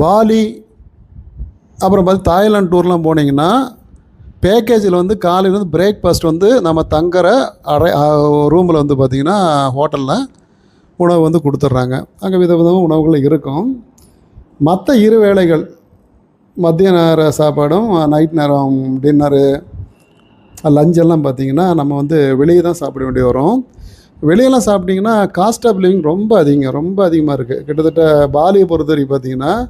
Poly அப்புறம் பார்த்து Thailand டூர்லாம் போனீங்கன்னா பேக்கேஜில் வந்து காலையில் வந்து பிரேக்ஃபாஸ்ட் வந்து நம்ம தங்குற அரை ரூமில் வந்து பார்த்திங்கன்னா ஹோட்டலில் உணவு வந்து கொடுத்துட்றாங்க. அங்கே வித விதமாக உணவுகள் இருக்கும். மற்ற இரு வேளைகள் மதிய நேர சாப்பாடும் நைட் நேரம் டின்னரு லஞ்செல்லாம் பார்த்திங்கன்னா பார்த்தீங்கன்னா நம்ம வந்து வெளியே தான் சாப்பிட வேண்டி வரும். வெளியெல்லாம் சாப்பிட்டிங்கன்னா காஸ்ட் ஆஃப் லிவிங் ரொம்ப அதிகம் ரொம்ப அதிகமாக இருக்குது கிட்டத்தட்ட பாலியை பொறுத்த வரைக்கும் பார்த்தீங்கன்னா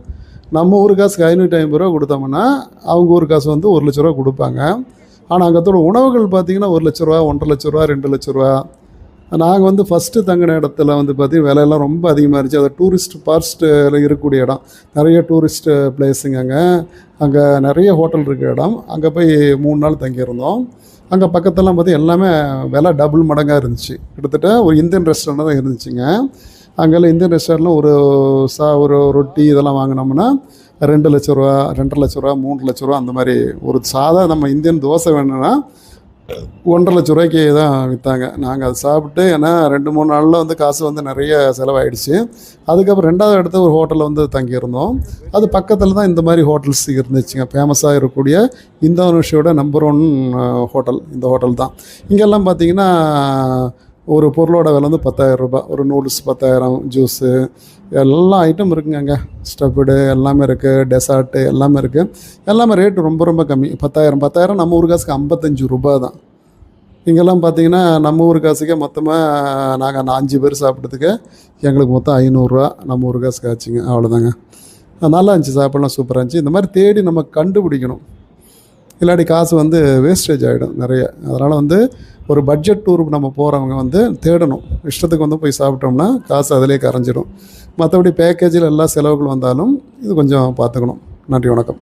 நம்ம ஊர் காசுக்கு ஐநூற்றி ஐம்பது ரூபா கொடுத்தோம்னா அவங்க ஊர் காசு வந்து ஒரு லட்ச ரூபா கொடுப்பாங்க. ஆனால் அங்கே உணவுகள் பார்த்தீங்கன்னா ஒரு லட்ச ரூபா ஒன்றரை லட்ச ரூபா ரெண்டு லட்ச ரூபா நாங்கள் வந்து ஃபஸ்ட்டு தங்கின இடத்துல வந்து பார்த்திங்கன்னா விலையெல்லாம் ரொம்ப அதிகமாக இருந்துச்சு. அது டூரிஸ்ட் பார்ஸ்ட்டில் இருக்கக்கூடிய இடம். நிறைய டூரிஸ்ட் பிளேஸுங்க அங்கே. அங்கே நிறைய ஹோட்டல் இருக்கிற இடம். அங்கே போய் மூணு நாள் தங்கியிருந்தோம். அங்கே பக்கத்தெல்லாம் பார்த்து எல்லாமே விலை டபுள் மடங்காக இருந்துச்சு. கிட்டத்தட்ட ஒரு இந்தியன் ரெஸ்டாரண்ட் தான் இருந்துச்சுங்க. அங்கெல்லாம் இந்தியன் ரெஸ்டாரண்ட்டில் ஒரு சா ஒரு ரொட்டி இதெல்லாம் வாங்கினோம்னா ரெண்டு லட்ச ரூபா ரெண்டரை லட்ச ரூபா மூணு லட்ச ரூபா அந்த மாதிரி ஒரு சாதா நம்ம இந்தியன் தோசை வேணும்னா ஒன்றரை லட்ச ரூபாய்க்கு தான் விற்றாங்க நாங்கள் அதை சாப்பிட்டு ஏன்னா ரெண்டு மூணு நாளில் வந்து காசு வந்து நிறைய செலவாயிடுச்சு. அதுக்கப்புறம் ரெண்டாவது இடத்துல ஒரு ஹோட்டலில் வந்து தங்கியிருந்தோம். அது பக்கத்தில் தான் இந்த மாதிரி ஹோட்டல்ஸ் இருந்துச்சுங்க. ஃபேமஸாக இருக்கக்கூடிய இந்தோனேஷியோட நம்பர் ஒன் ஹோட்டல் இந்த ஹோட்டல் தான். இங்கெல்லாம் பார்த்தீங்கன்னா ஒரு பொருளோட விலை வந்து பத்தாயிரம் ரூபாய் ஒரு நூடுல்ஸ் பத்தாயிரம் ஜூஸு எல்லா ஐட்டம் இருக்குங்க அங்கே ஸ்டஃப்டு எல்லாமே இருக்குது டெசார்ட்டு எல்லாமே இருக்குது எல்லாமே ரேட்டு ரொம்ப ரொம்ப கம்மி. பத்தாயிரம் பத்தாயிரம் நம்ம ஊர் காசுக்கு ஐம்பத்தஞ்சு ரூபா தான். இங்கெல்லாம் பார்த்தீங்கன்னா நம்ம ஊர் காசுக்கே மொத்தமாக நாங்கள் அஞ்சு பேர் சாப்பிட்றதுக்கு எங்களுக்கு மொத்தம் ஐநூறுரூவா நம்ம ஊர் காசுக்கு ஆச்சுங்க. அவ்வளோதாங்க நல்லா இருந்துச்சு சாப்பிட்லாம் சூப்பராக இருந்துச்சு. இந்த மாதிரி தேடி நம்ம கண்டுபிடிக்கணும். இல்லாட்டி காசு வந்து வேஸ்டேஜ் ஆகிடும் நிறைய. அதனால் வந்து ஒரு பட்ஜெட் டூருக்கு நம்ம போகிறவங்க வந்து தேடணும். இஷ்டத்துக்கு வந்து போய் சாப்பிட்டோம்னா காசு அதிலே கரைஞ்சிடும் மற்றபடி பேக்கேஜில் எல்லா செலவுகள் வந்தாலும் இது கொஞ்சம் பார்த்துக்கணும். நன்றி வணக்கம்.